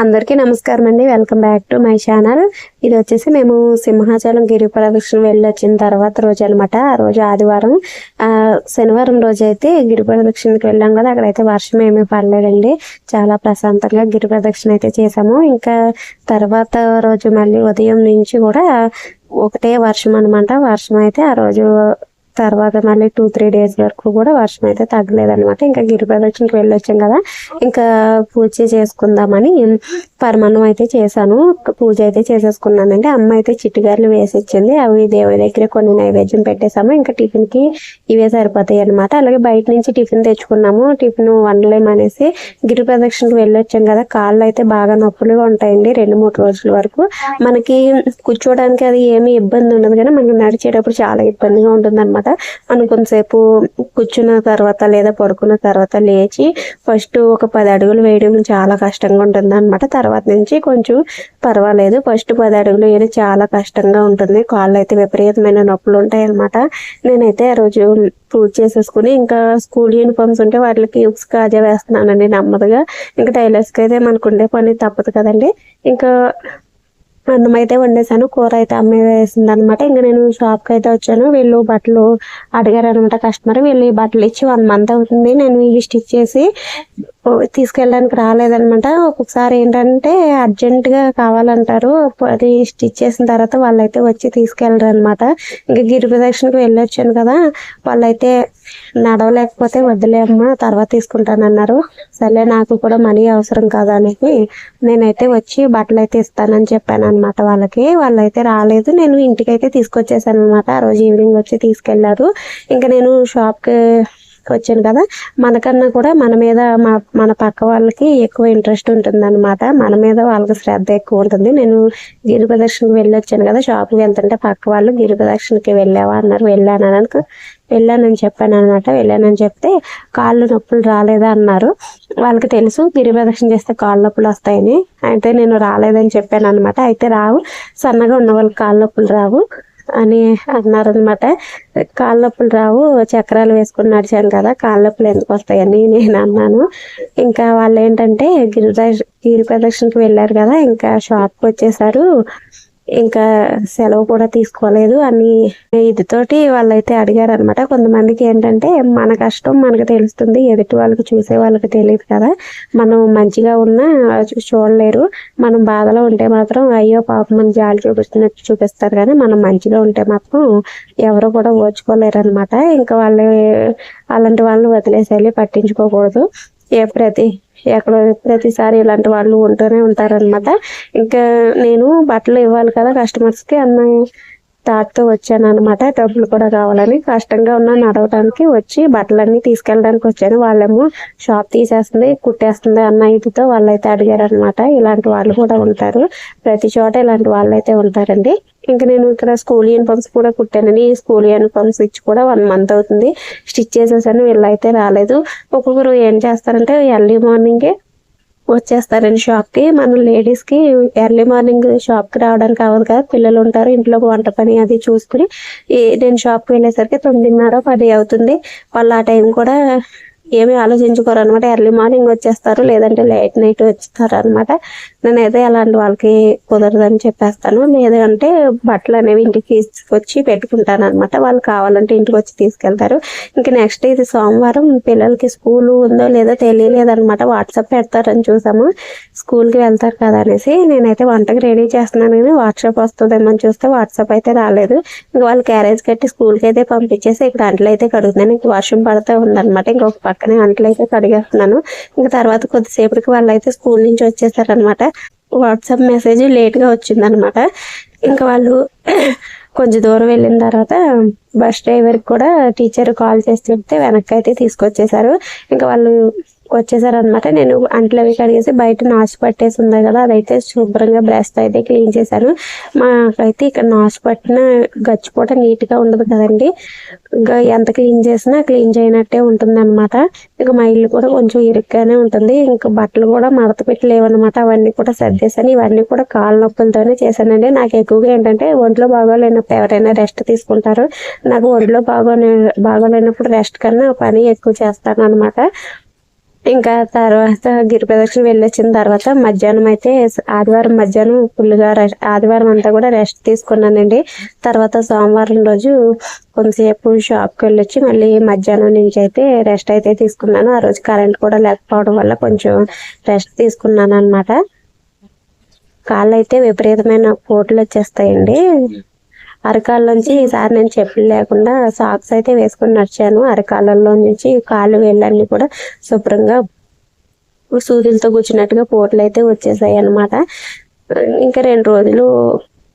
అందరికీ నమస్కారం అండి. Welcome back to my channel. ఇది వచ్చేసి మేము సింహాచలం గిరి ప్రదక్షిణ వెళ్ళి వచ్చిన తర్వాత రోజు అనమాట ఆ రోజు ఆదివారం శనివారం రోజు అయితే గిరి ప్రదక్షిణకి వెళ్ళాం కదా. అక్కడైతే వర్షం ఏమీ పడలేదండి. చాలా ప్రశాంతంగా గిరి ప్రదక్షిణ అయితే చేసాము ఇంకా తర్వాత రోజు మళ్ళీ ఉదయం నుంచి కూడా ఒకటే వర్షం అనమాట వర్షం అయితే ఆ రోజు తర్వాత మళ్ళీ టూ త్రీ డేస్ వరకు కూడా వర్షం అయితే తగ్గలేదన్నమాట. ఇంకా గిరి ప్రదక్షిణకి వెళ్ళొచ్చాం కదా. ఇంకా పూజ చేసుకుందామని పరమాన్నం అయితే చేశాను. పూజ అయితే చేసేసుకున్నానండి. అమ్మ అయితే చిట్టుగారులు వేసి ఇచ్చింది అవి దేవుడి దగ్గర కొన్ని నైవేద్యం పెట్టేశాము. ఇంకా టిఫిన్కి ఇవే సరిపోతాయి అనమాట అలాగే బయట నుంచి టిఫిన్ తెచ్చుకున్నాము. టిఫిన్ వండలేమనేసి గిరి ప్రదక్షిణకు వెళ్ళొచ్చాం కదా. కాళ్ళు అయితే బాగా నొప్పులుగా ఉంటాయండి రెండు మూడు రోజుల వరకు. మనకి కూర్చోవడానికి అది ఏమి ఇబ్బంది ఉండదు కానీ మనకి నడిచేటప్పుడు చాలా ఇబ్బందిగా ఉంటుంది అనమాట మనం కొంతసేపు కూర్చున్న తర్వాత లేదా పడుకున్న తర్వాత లేచి ఫస్ట్ ఒక పది అడుగులు వేయడం చాలా కష్టంగా ఉంటుంది అనమాట తర్వాత నుంచి కొంచెం పర్వాలేదు. ఫస్ట్ పది అడుగులు వేయడం చాలా కష్టంగా ఉంటుంది. కాళ్ళు అయితే విపరీతమైన నొప్పులు ఉంటాయి అన్నమాట నేనైతే ఆ రోజు పూజ చేసేసుకుని ఇంకా స్కూల్ యూనిఫామ్స్ ఉంటే వాటికి ఉప్స్ కాజా వేస్తున్నానండి. నెమ్మదిగా. ఇంకా టైలర్స్కి అయితే మనకు ఉండే పని తప్పదు కదండి. ఇంకా అన్నం అయితే వండేసాను కూర అయితే అమ్మే వేసింది అనమాట ఇంకా నేను షాప్కి అయితే వచ్చాను. వీళ్ళు బట్టలు అడిగారు అనమాట కస్టమర్ వీళ్ళు ఈ బట్టలు ఇచ్చి వన్ మంత్ అవుతుంది. నేను ఇవి స్టిచ్ చేసి తీసుకెళ్ళడానికి రాలేదనమాట ఒక్కొక్కసారి ఏంటంటే అర్జెంటుగా కావాలంటారు. అది స్టిచ్ చేసిన తర్వాత వాళ్ళైతే వచ్చి తీసుకెళ్ళరు అనమాట ఇంకా గిరి ప్రదక్షిణకి వెళ్ళి వచ్చాను కదా. వాళ్ళైతే నడవలేకపోతే వద్దులే అమ్మ తర్వాత తీసుకుంటానన్నారు. సరే నాకు కూడా మనీ అవసరం కదా అనేసి నేనైతే వచ్చి బట్టలు అయితే ఇస్తానని చెప్పాను అనమాట వాళ్ళకి. వాళ్ళైతే రాలేదు. నేను ఇంటికి అయితే తీసుకొచ్చేసాను అనమాట ఆ రోజు ఈవినింగ్ వచ్చి తీసుకెళ్ళారు. ఇంకా నేను షాప్కి వచ్చాను కదా మనకన్నా కూడా మన మీద మా మన పక్క వాళ్ళకి ఎక్కువ ఇంట్రెస్ట్ ఉంటుంది అనమాట మన మీద వాళ్ళకి శ్రద్ధ ఎక్కువ ఉంటుంది. నేను గిరి ప్రదర్శనకి వెళ్ళి వచ్చాను కదా షాప్కి వెళ్తుంటే పక్క వాళ్ళు గిరి ప్రదర్శనకి వెళ్ళావా అన్నారు. వెళ్ళాను అని వెళ్ళానని చెప్పాను అనమాట. వెళ్ళానని చెప్తే కాళ్ళు నొప్పులు రాలేదా అన్నారు. వాళ్ళకి తెలుసు గిరి ప్రదక్షిణ చేస్తే కాళ్ళ నొప్పులు వస్తాయని. అయితే నేను రాలేదని చెప్పాను అనమాట. అయితే రావు సన్నగా ఉన్న వాళ్ళకి కాళ్ళ నొప్పులు రావు. అని అన్నారనమాట కాళ్ళ నొప్పులు రావు చక్రాలు వేసుకుని నడిచాను కదా కాళ్ళ నొప్పులు ఎందుకు వస్తాయని నేను అన్నాను. ఇంకా వాళ్ళు ఏంటంటే గిరి గిరి ప్రదక్షిణకి వెళ్ళారు కదా ఇంకా షాప్కి వచ్చేసారు. ఇంకా సెలవు కూడా తీసుకోలేదు. అని ఇదితోటి వాళ్ళైతే అడిగారు అనమాట కొంతమందికి ఏంటంటే మన కష్టం మనకు తెలుస్తుంది. ఎదుటి వాళ్ళకి చూసే వాళ్ళకి తెలియదు కదా. మనం మంచిగా ఉన్నా చూడలేరు. మనం బాధలో ఉంటే మాత్రం అయ్యో పాపం మన జాలి చూపిస్తున్నట్టు చూపిస్తారు కానీ మనం మంచిగా ఉంటే మాత్రం ఎవరు కూడా ఓచుకోలేరు అనమాట ఇంకా వాళ్ళు అలాంటి వాళ్ళని వదిలేసేయాలి పట్టించుకోకూడదు. ఏ ప్రతి ఎక్కడ ప్రతిసారి ఇలాంటి వాళ్ళు ఉంటూనే ఉంటారనమాట ఇంకా నేను బట్టలు ఇవ్వాలి కదా కస్టమర్స్కి అన్న థాట్తో వచ్చాను అనమాట డబ్బులు కూడా కావాలని కష్టంగా ఉన్న నడవడానికి వచ్చి బట్టలన్నీ తీసుకెళ్ళడానికి వచ్చాను. వాళ్ళేమో షాప్ తీసేస్తుంది కుట్టేస్తుంది అన్న ఇదితో వాళ్ళైతే అడిగారు అనమాట ఇలాంటి వాళ్ళు కూడా ఉంటారు. ప్రతి చోట ఇలాంటి వాళ్ళు అయితే ఉంటారండి. ఇంకా నేను ఇక్కడ స్కూల్ యూనిఫామ్స్ కూడా కుట్టానండి ఈ స్కూల్ యూనిఫామ్స్ ఇచ్చి కూడా వన్ మంత్ అవుతుంది. స్టిచ్ చేసేసాను. వీళ్ళైతే రాలేదు. ఒక్కొక్కరు ఏం చేస్తారంటే ఎర్లీ మార్నింగే వచ్చేస్తారండి షాప్కి మన లేడీస్కి ఎర్లీ మార్నింగ్ షాప్కి రావడానికి అవ్వదు కదా. పిల్లలు ఉంటారు. ఇంట్లో వంట పని అది చూసుకుని నేను షాప్కి వెళ్ళేసరికి తొమ్మిదిన్నర పది అవుతుంది. వాళ్ళు ఆ టైం కూడా ఏమి ఆలోచించుకోరు అనమాట ఎర్లీ మార్నింగ్ వచ్చేస్తారు లేదంటే లేట్ నైట్ వచ్చేస్తారు అనమాట నేనైతే అలాంటి వాళ్ళకి కుదరదని చెప్పేస్తాను. లేదంటే బట్టలు అనేవి ఇంటికి వచ్చి పెట్టుకుంటాను అనమాట వాళ్ళు కావాలంటే ఇంటికి వచ్చి తీసుకెళ్తారు. ఇంకా నెక్స్ట్ ఇది సోమవారం పిల్లలకి స్కూల్ ఉందో లేదో తెలియలేదనమాట వాట్సాప్ పెడతారని చూసాము. స్కూల్కి వెళ్తారు కదా అనేసి నేనైతే వంటకి రెడీ చేస్తున్నాను. కానీ వాట్సాప్ వస్తుందేమో అని చూస్తే వాట్సాప్ అయితే రాలేదు. ఇంకా వాళ్ళు క్యారేజ్ కట్టి స్కూల్కి అయితే పంపించేసి ఇక్కడ అంటలు అయితే కడుగుతున్నాను. ఇంక వర్షం పడుతూ ఉందనమాట ఇంకొక పక్కనే అంట్లు అయితే కడిగేస్తున్నాను. ఇంకా తర్వాత కొద్దిసేపటికి వాళ్ళు అయితే స్కూల్ నుంచి వచ్చేసారనమాట వాట్సాప్ మెసేజ్ లేట్గా వచ్చిందనమాట ఇంకా వాళ్ళు కొంచెం దూరం వెళ్ళిన తర్వాత బస్ డ్రైవర్కి కూడా టీచర్ కాల్ చేసి చెప్తే వెనక్కి అయితే తీసుకొచ్చేసారు. ఇంకా వాళ్ళు వచ్చేసారనమాట నేను అంట్లు అవి కడిగేసి బయట నాచు పట్టేసి ఉంది కదా అదైతే శుభ్రంగా బ్రష్తో అయితే క్లీన్ చేశాను మాకైతే ఇక్కడ నాచు పట్టిన గచ్చిపోట నీట్గా ఉండదు కదండి. ఇంకా ఎంత క్లీన్ చేసినా క్లీన్ చేయనట్టే ఉంటుంది అనమాట ఇంకా మా ఇల్లు కూడా కొంచెం ఇరుగ్గానే ఉంటుంది. ఇంకా బట్టలు కూడా మడత పెట్టలేవన్నమాట అవన్నీ కూడా సర్దేశాను. ఇవన్నీ కూడా కాళ్ళ నొప్పులతోనే చేశానండి. నాకు ఎక్కువగా ఏంటంటే ఒంట్లో బాగోలేనప్పుడు ఎవరైనా రెస్ట్ తీసుకుంటారు. నాకు ఒంట్లో బాగోలే బాగోలేనప్పుడు రెస్ట్ కన్నా పని ఎక్కువ చేస్తాను అనమాట ఇంకా తర్వాత గిరి ప్రదక్షిణ వెళ్ళొచ్చిన తర్వాత మధ్యాహ్నం అయితే ఆదివారం మధ్యాహ్నం ఫుల్గా రెస్ట్ ఆదివారం అంతా కూడా రెస్ట్ తీసుకున్నానండి. తర్వాత సోమవారం రోజు కొంతసేపు షాప్కి వెళ్ళొచ్చి మళ్ళీ మధ్యాహ్నం నుంచి అయితే రెస్ట్ అయితే తీసుకున్నాను. ఆ రోజు కరెంట్ కూడా లేకపోవడం వల్ల కొంచెం రెస్ట్ తీసుకున్నాను అనమాట కాళ్ళు అయితే విపరీతమైన పోట్లు వచ్చేస్తాయండి. అరకాళ్ళలోంచి ఈసారి నేను చెప్పులు లేకుండా సాక్స్ అయితే వేసుకుని నడిచాను. అరకాలలో నుంచి కాళ్ళు వేళ్ళన్నీ కూడా శుభ్రంగా సూదులతో కూర్చున్నట్టుగా పోట్లు అయితే వచ్చేసాయి అన్నమాట. ఇంకా రెండు రోజులు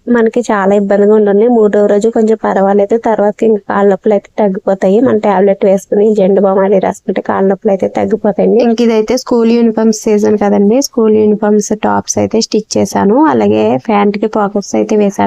మనకి చాలా ఇబ్బందిగా ఉంటుంది. మూడో రోజు కొంచెం పర్వాలేదు. తర్వాత ఇంకా కాళ్ళ నొప్పులు అయితే తగ్గిపోతాయి. మన టాబ్లెట్ వేసుకుని జెండు బామ్ అది రాసుకుంటే కాళ్ళ నొప్పులు అయితే తగ్గిపోతాయి. ఇంక ఇదైతే స్కూల్ యూనిఫామ్స్ సీజన్ కదండి. స్కూల్ యూనిఫామ్స్ టాప్స్ అయితే స్టిచ్ చేశాను. అలాగే ప్యాంట్కి పాకెట్స్ అయితే వేశాను.